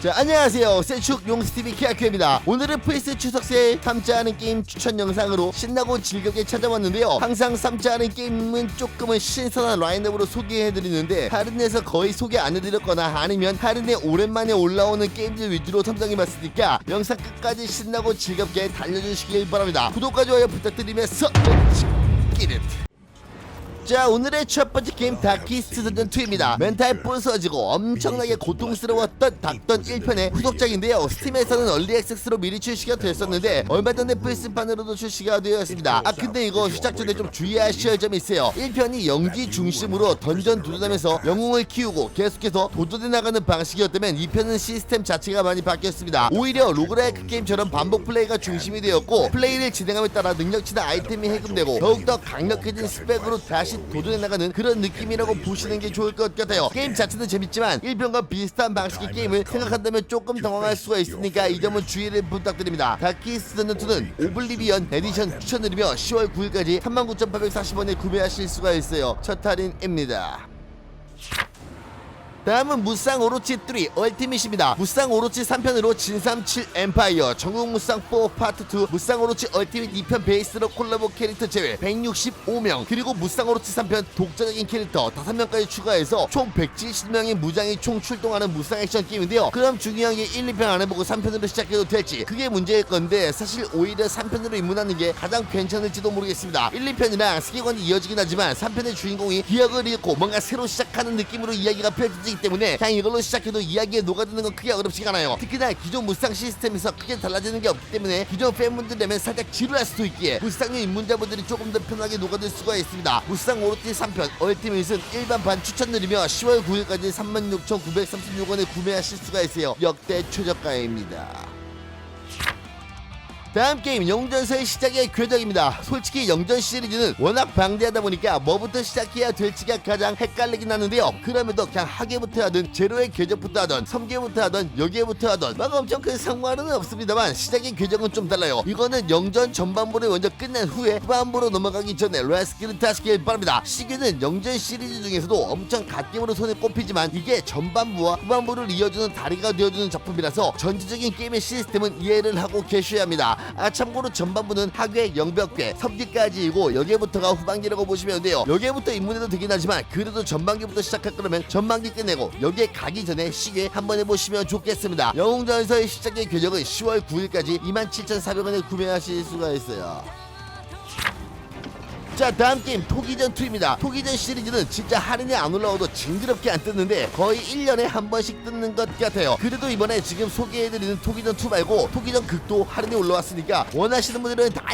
자 안녕하세요. 센축 용스TV 키아큐입니다. 오늘은 플스 추석 세일 삼자하는 게임 추천 영상으로 신나고 즐겁게 찾아왔는데요. 항상 삼자하는 게임은 조금은 신선한 라인업으로 소개해드리는데 할인에서 거의 소개 안 해드렸거나 아니면 할인에 오랜만에 올라오는 게임들 위주로 선정해봤으니까 영상 끝까지 신나고 즐겁게 달려주시길 바랍니다. 구독과 좋아요 부탁드리면서 끼릿 자 오늘의 첫 번째 게임 다키스트 던전 2입니다. 멘탈 부서지고 엄청나게 고통스러웠던 닥던 1편의 후속작인데요. 스팀에서는 얼리 액세스로 미리 출시가 됐었는데 얼마 전에 플스판으로도 출시가 되었습니다. 아 근데 이거 시작 전에 좀 주의하셔야 할 점이 있어요. 1편이 연기 중심으로 던전 도전하면서 영웅을 키우고 계속해서 도전해 나가는 방식이었다면 2편은 시스템 자체가 많이 바뀌었습니다. 오히려 로그라이크 게임처럼 반복 플레이가 중심이 되었고 플레이를 진행함에 따라 능력치나 아이템이 해금되고 더욱더 강력해진 스펙으로 다시 도전해 나가는 그런 느낌이라고 보시는 게 좋을 것 같아요. 게임 자체는 재밌지만 1편과 비슷한 방식의 게임을 생각한다면 조금 당황할 수가 있으니까 이 점은 주의를 부탁드립니다. 다키스 던전2는 오블리비언 에디션 추천드리며 10월 9일까지 39,840원에 구매하실 수가 있어요. 첫 할인입니다 다음은 무쌍 오로치 3 얼티밋입니다. 무쌍 오로치 3편으로 진삼7 엠파이어, 전국 무쌍 4 파트 2, 무쌍 오로치 얼티밋 2편 베이스로 콜라보 캐릭터 제외 165명, 그리고 무쌍 오로치 3편 독자적인 캐릭터 5명까지 추가해서 총 170명의 무장이 총 출동하는 무쌍 액션 게임인데요. 그럼 중요한 게 1, 2편 안 해보고 3편으로 시작해도 될지 그게 문제일 건데 사실 오히려 3편으로 입문하는 게 가장 괜찮을지도 모르겠습니다. 1, 2편이랑 세계관이 이어지긴 하지만 3편의 주인공이 기억을 잃고 뭔가 새로 시작하는 느낌으로 이야기가 펼쳐지기 때문에 그냥 이걸로 시작해도 이야기에 녹아드는 건 크게 어렵지가 않아요. 특히나 기존 무쌍 시스템에서 크게 달라지는 게 없기 때문에 기존 팬분들이라면 살짝 지루할 수도 있기에 무쌍류 입문자분들이 조금 더 편하게 녹아들 수가 있습니다. 무쌍 오로티 3편 얼티밋은 일반판 추천드리며 10월 9일까지 36,936원에 구매하실 수가 있어요. 역대 최저가입니다. 다음 게임 영전서의 시작의 궤적입니다. 솔직히 영전 시리즈는 워낙 방대하다 보니까 뭐부터 시작해야 될지가 가장 헷갈리긴 하는데요. 그럼에도 그냥 하계부터 하든 제로의 궤적부터 하든 섬계부터 하든 여기부터 하든 막 엄청 큰 상관은 없습니다만 시작의 궤적은 좀 달라요. 이거는 영전 전반부를 먼저 끝낸 후에 후반부로 넘어가기 전에 레스키를 타시길 바랍니다. 시계는 영전 시리즈 중에서도 엄청 갓겜으로 손에 꼽히지만 이게 전반부와 후반부를 이어주는 다리가 되어주는 작품이라서 전체적인 게임의 시스템은 이해를 하고 계셔야 합니다. 아 참고로 전반부는 하괴, 영벽괴, 섭기까지이고 여기부터가 후반기라고 보시면 돼요. 여기부터 입문해도 되긴 하지만 그래도 전반기부터 시작할 거라면 전반기 끝내고 여기에 가기 전에 시계 한번 해보시면 좋겠습니다. 영웅전서의 시작의 궤적은 10월 9일까지 27,400원에 구매하실 수가 있어요. 자 다음 게임 토기전2입니다. 토기전 시리즈는 진짜 할인이 안 올라와도 징그럽게 안 뜯는데 거의 1년에 한 번씩 뜯는 것 같아요. 그래도 이번에 지금 소개해드리는 토기전2 말고 토기전 극도 할인이 올라왔으니까 원하시는 분들은 다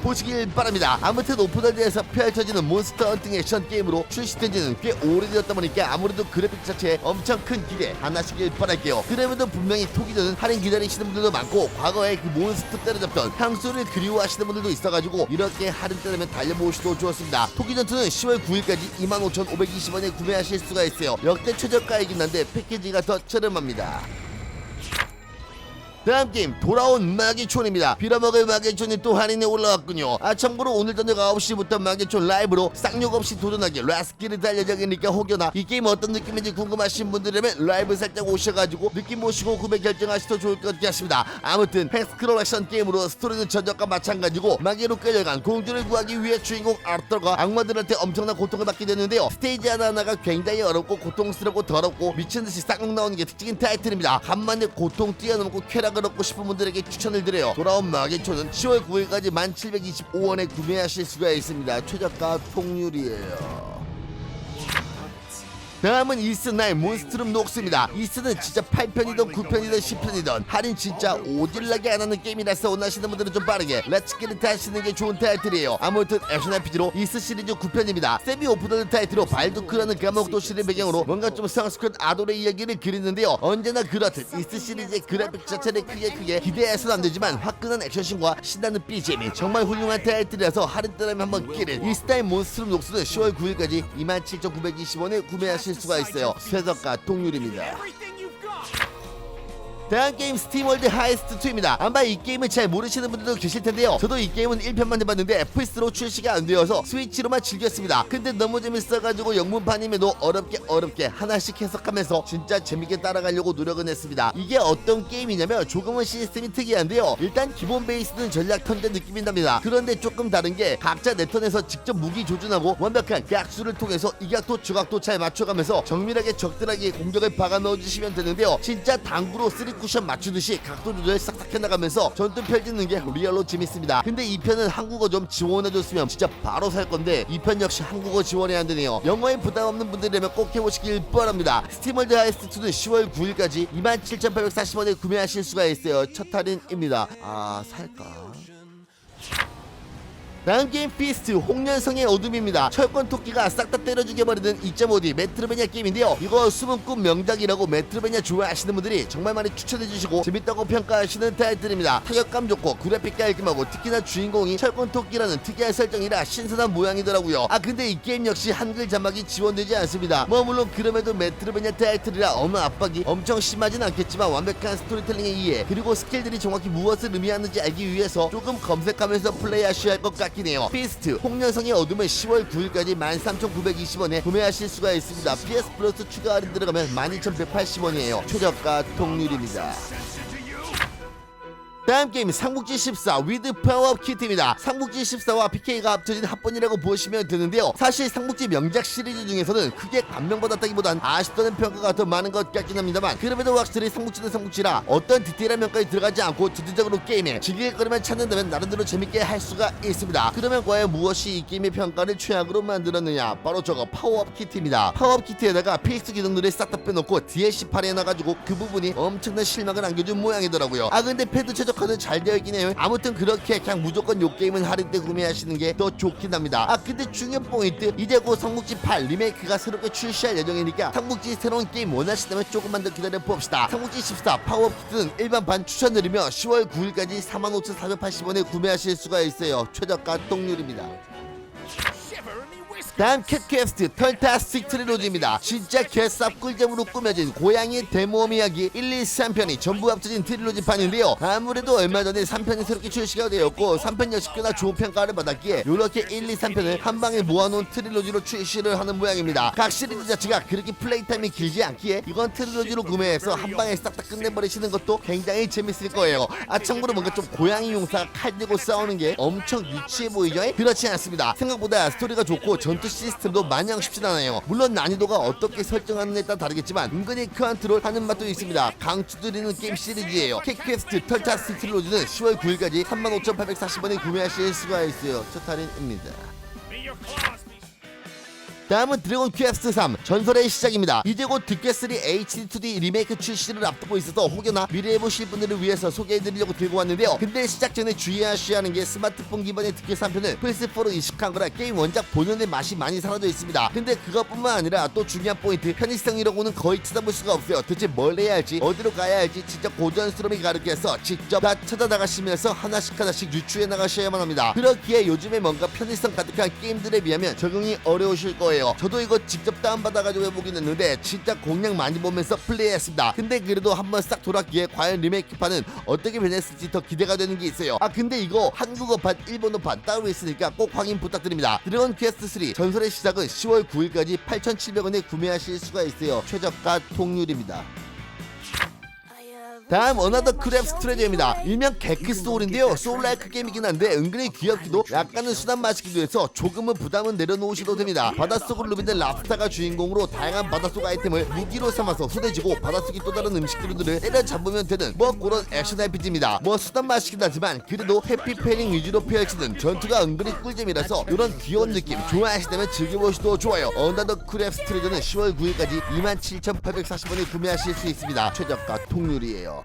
보시길 바랍니다. 아무튼 오픈월드에서 펼쳐지는 몬스터 헌팅 액션 게임으로 출시된 지는 꽤 오래되었다 보니까 아무래도 그래픽 자체에 엄청 큰 기대 안 하시길 바랄게요. 그럼에도 분명히 토기전은 할인 기다리시는 분들도 많고 과거에 그 몬스터 때려잡던 향수를 그리워하시는 분들도 있어가지고 이렇게 할인 때리면 달려보시도 좋았습니다. 토기전2는 10월 9일까지 25,520원에 구매하실 수가 있어요. 역대 최저가이긴 한데 패키지가 더 저렴합니다. 다음 게임 돌아온 마계촌입니다. 빌어먹을 마계촌이 또 할인에 올라왔군요. 아 참고로 오늘 저녁 9시부터 마계촌 라이브로 쌍욕 없이 도전하기 라스키를 달려적이니까 혹여나 이 게임 어떤 느낌인지 궁금하신 분들이라면 라이브 살짝 오셔가지고 느낌 보시고 구매 결정하시도 좋을 것 같습니다. 아무튼 팩스크롤 액션 게임으로 스토리는 전작과 마찬가지고 마계로 끌려간 공주를 구하기 위해 주인공 아르터가 악마들한테 엄청난 고통을 받게 되는데요. 스테이지 하나하나가 굉장히 어렵고 고통스럽고 더럽고 미친듯이 쌍욕 나오는 게 특징인 타이틀입니다. 간만에 고통 뛰어넘고 쾌락 을 얻고 싶은 분들에게 추천을 드려요. 돌아온 마계초는 10월 9일까지 1725원에 구매하실 수가 있습니다. 최저가 통률이에요 다음은 이스나의 몬스트룸 녹스입니다. 이스는 진짜 8편이든 9편이든 10편이든 할인 진짜 오질나게 안 하는 게임이라서 원하시는 분들은 좀 빠르게 렛츠기를 하시는 게 좋은 타이틀이에요. 아무튼 액션 RPG로 이스 시리즈 9편입니다. 세미 오픈월드 타이틀로 발두크라는 감옥 도시를 배경으로 뭔가 좀 성스크린 아돌의 이야기를 그리는데요. 언제나 그렇듯 이스 시리즈의 그래픽 자체를 크게 크게 기대해서는 안 되지만 화끈한 액션신과 신나는 BGM이 정말 훌륭한 타이틀이라서 할인 때라면 한번 끼는 이스타의 몬스트룸 녹스는 10월 9일까지 27,920원에 구매하실 수가 있어요. 최저가 동률입니다. 다음 게임 스팀월드 하이스트 2입니다. 아마 이 게임을 잘 모르시는 분들도 계실 텐데요. 저도 이 게임은 1편만 해봤는데 FS로 출시가 안 되어서 스위치로만 즐겼습니다. 근데 너무 재밌어가지고 영문판임에도 어렵게 어렵게 하나씩 해석하면서 진짜 재밌게 따라가려고 노력은 했습니다. 이게 어떤 게임이냐면 조금은 시스템이 특이한데요. 일단 기본 베이스는 전략 턴제 느낌이 납니다. 그런데 조금 다른 게 각자 내 턴에서 직접 무기 조준하고 완벽한 약수를 통해서 이각도 주각도 잘 맞춰가면서 정밀하게 적들에게 공격을 박아 넣어주시면 되는데요. 진짜 당구로 쓰리 쿠션 맞추듯이 각도 조절 싹싹 해나가면서 전투 펼치는 게 리얼로 재밌습니다. 근데 이 편은 한국어 좀 지원해줬으면 진짜 바로 살 건데 이 편 역시 한국어 지원이 안 되네요. 영어에 부담 없는 분들이라면 꼭 해보시길 바랍니다. 스팀월드 하이스트2는 10월 9일까지 27,840원에 구매하실 수가 있어요. 첫 할인입니다. 아 살까? 다음 게임 피스트 홍련성의 어둠입니다. 철권 토끼가 싹 다 때려 죽여버리는 2.5D 메트로베니아 게임인데요. 이거 꿈 명작이라고 메트로베니아 좋아하시는 분들이 정말 많이 추천해주시고 재밌다고 평가하시는 타이틀입니다. 타격감 좋고 그래픽 깔끔하고 특히나 주인공이 철권 토끼라는 특이한 설정이라 신선한 모양이더라고요. 아 근데 이 게임 역시 한글 자막이 지원되지 않습니다. 뭐 물론 그럼에도 메트로베니아 타이틀이라 어느 압박이 엄청 심하진 않겠지만 완벽한 스토리텔링에 의해 그리고 스킬들이 정확히 무엇을 의미하는지 알기 위해서 조금 검색하면서 플레이하셔야 할 것 같긴 해요. 피스트 홍련성의 어둠은 10월 9일까지 13,920원에 구매하실 수가 있습니다. PS 플러스 추가 할인 들어가면 12,180원이에요. 최저가 통률입니다. 다음 게임 삼국지 14 위드 파워업 키트입니다. 삼국지 14와 PK가 합쳐진 합본이라고 보시면 되는데요. 사실 삼국지 명작 시리즈 중에서는 크게 감명받았다기보단 아쉽다는 평가가 더 많은 것 같긴 합니다만 그럼에도 확실히 삼국지는 삼국지라 어떤 디테일한 면까지 들어가지 않고 전체적으로 게임에 즐길 거리만 찾는다면 나름대로 재밌게 할 수가 있습니다. 그러면 과연 무엇이 이 게임의 평가를 최악으로 만들었느냐? 바로 저거 파워업 키트입니다. 파워업 키트에다가 필수 기능들을 싹 다 빼놓고 DLC 팔이 해놔가지고 그 부분이 엄청난 실망을 안겨준 모양이더라고요. 아 근데 패드 최적 화는 잘 되어 있긴 해요. 아무튼 그렇게 그냥 무조건 요 게임은 할인 때 구매하시는 게 더 좋긴 합니다. 아 근데 중요한 포인트 이제 곧 삼국지 8 리메이크가 새롭게 출시할 예정이니까 삼국지 새로운 게임 원하시다면 조금만 더 기다려 봅시다. 삼국지 14 파워업 키트는 일반판 추천드리며 10월 9일까지 45,480원에 구매하실 수가 있어요. 최저가 동률입니다. 다음 캣퀘스트 털타스틱 트릴로지입니다. 진짜 개쌉 꿀잼으로 꾸며진 고양이 대모험 이야기 1, 2, 3편이 전부 합쳐진 트릴로지판인데요. 아무래도 얼마 전에 3편이 새롭게 출시가 되었고 3편 역시 꽤나 좋은 평가를 받았기에 이렇게 1, 2, 3편을 한 방에 모아놓은 트릴로지로 출시를 하는 모양입니다. 각 시리즈 자체가 그렇게 플레이 타임이 길지 않기에 이건 트릴로지로 구매해서 한 방에 싹 다 끝내버리시는 것도 굉장히 재밌을 거예요. 아 참고로 뭔가 좀 고양이 용사가 칼 들고 싸우는 게 엄청 유치해 보이죠? 그렇지 않습니다. 생각보다 스토리가 좋고 전투 시스템도 마냥 쉽진 않아요. 물론 난이도가 어떻게 설정하느냐에 따라 다르겠지만 은근히 컨트롤 하는 맛도 있습니다. 강추드리는 게임 시리즈예요. 캣퀘스트 털타스 트릴로지는 10월 9일까지 35,840원에 구매하실 수가 있어요. 첫 할인입니다. 다음은 드래곤 퀘스트 3 전설의 시작입니다. 이제 곧 득게3 HD2D 리메이크 출시를 앞두고 있어서 혹여나 미래에 보실 분들을 위해서 소개해드리려고 들고 왔는데요. 근데 시작 전에 주의하셔야 하는 게 스마트폰 기반의 득게 3편은 플스4로 이식한 거라 게임 원작 본연의 맛이 많이 사라져 있습니다. 근데 그것뿐만 아니라 또 중요한 포인트 편의성이라고는 거의 찾아볼 수가 없어요. 도대체 뭘 해야 할지 어디로 가야 할지 진짜 고전스러움이 가득해서 직접 다 찾아 나가시면서 하나씩 하나씩 유추해 나가셔야만 합니다. 그렇기에 요즘에 뭔가 편의성 가득한 게임들에 비하면 적응이 어려우실 거예요. 저도 이거 직접 다운받아 가지고 해보긴 했는데 진짜 공략 많이 보면서 플레이했습니다. 근데 그래도 한번 싹 돌았기에 과연 리메이크판은 어떻게 변했을지 더 기대가 되는 게 있어요. 아 근데 이거 한국어판, 일본어판 따로 있으니까 꼭 확인 부탁드립니다. 드래곤 퀘스트 3 전설의 시작은 10월 9일까지 8,700원에 구매하실 수가 있어요. 최저가 통률입니다. 다음 어나더 크랩 스트레저입니다. 일명 개크 소울인데요. 소울라이크 게임이긴 한데 은근히 귀엽기도 약간은 순한 맛이기도 해서 조금은 부담은 내려놓으셔도 됩니다. 바닷속을 누비는 랍스타가 주인공으로 다양한 바닷속 아이템을 무기로 삼아서 후대지고 바닷속의 또 다른 음식들을 때려잡으면 되는 뭐 그런 액션 RPG입니다. 뭐 순한 맛이긴 하지만 그래도 해피 페링 위주로 펼치는 전투가 은근히 꿀잼이라서 이런 귀여운 느낌 좋아하시다면 즐겨보셔도 좋아요. 어나더 크랩 스트레저는 10월 9일까지 27,840원에 구매하실 수 있습니다. 최저가 통률이에요.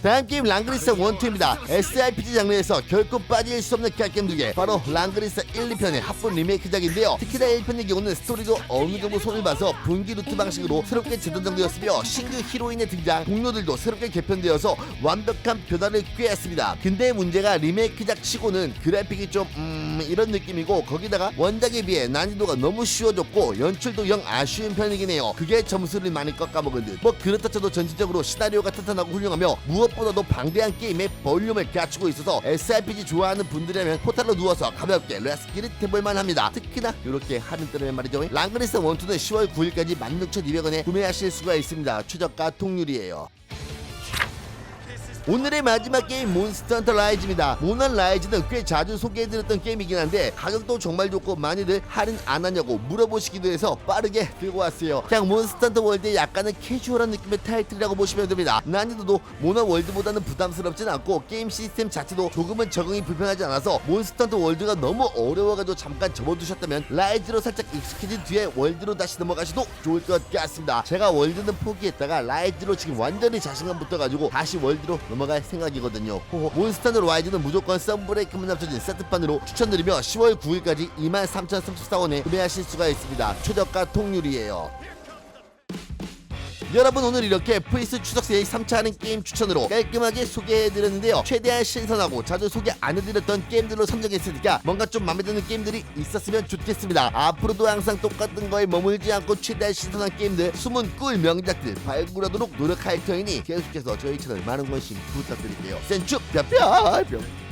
다음 게임 랑그리사 1, 2입니다. SRPG 장르에서 결코 빠질 수 없는 게임 두개 바로 랑그리사 1, 2편의 합본 리메이크작인데요. 특히나 1편의 경우는 스토리도 어느 정도 손을 봐서 분기 루트 방식으로 새롭게 재단정되었으며 신규 히로인의 등장, 동료들도 새롭게 개편되어서 완벽한 변화를 꾀했습니다. 근데 문제가 리메이크작 치고는 그래픽이 좀 음, 이런 느낌이고 거기다가 원작에 비해 난이도가 너무 쉬워졌고 연출도 영 아쉬운 편이긴 해요. 그게 점수를 많이 꺾어먹은 듯. 뭐 그렇다 쳐도 전체적으로 시나리오가 탄탄하고 훌륭하며 무엇 보다도 방대한 게임의 볼륨을 갖추고 있어서 SRPG 좋아하는 분들이라면 포탈로 누워서 가볍게 레스키를 해볼만 합니다. 특히나 이렇게 하는 때는 말이죠. 랑그리스 1, 2는 10월 9일까지 16,200원에 구매하실 수가 있습니다. 최저가 통률이에요. 오늘의 마지막 게임 몬스터헌터 라이즈입니다. 모난 라이즈는 꽤 자주 소개해드렸던 게임이긴 한데 가격도 정말 좋고 많이들 할인 안 하냐고 물어보시기도 해서 빠르게 들고 왔어요. 그냥 몬스터헌터 월드의 약간은 캐주얼한 느낌의 타이틀이라고 보시면 됩니다. 난이도도 모난 월드보다는 부담스럽진 않고 게임 시스템 자체도 조금은 적응이 불편하지 않아서 몬스터헌터 월드가 너무 어려워가지고 잠깐 접어두셨다면 라이즈로 살짝 익숙해진 뒤에 월드로 다시 넘어가셔도 좋을 것 같습니다. 제가 월드는 포기했다가 라이즈로 지금 완전히 자신감 붙어가지고 다시 월드로 넘 어갈 생각이거든요. 호호. 몬스터헌터 라이즈는 무조건 썬브레이크만 합쳐진 세트판으로 추천드리며 10월 9일까지 23,034원에 구매하실 수가 있습니다. 최저가 통률이에요. 여러분 오늘 이렇게 플스 추석 세일 3차 하는 게임 추천으로 깔끔하게 소개해드렸는데요. 최대한 신선하고 자주 소개 안 해드렸던 게임들로 선정했으니까 뭔가 좀 마음에 드는 게임들이 있었으면 좋겠습니다. 앞으로도 항상 똑같은 거에 머물지 않고 최대한 신선한 게임들 숨은 꿀 명작들 발굴하도록 노력할 터이니 계속해서 저희 채널 많은 관심 부탁드릴게요. 센츄 뿅뿅뿅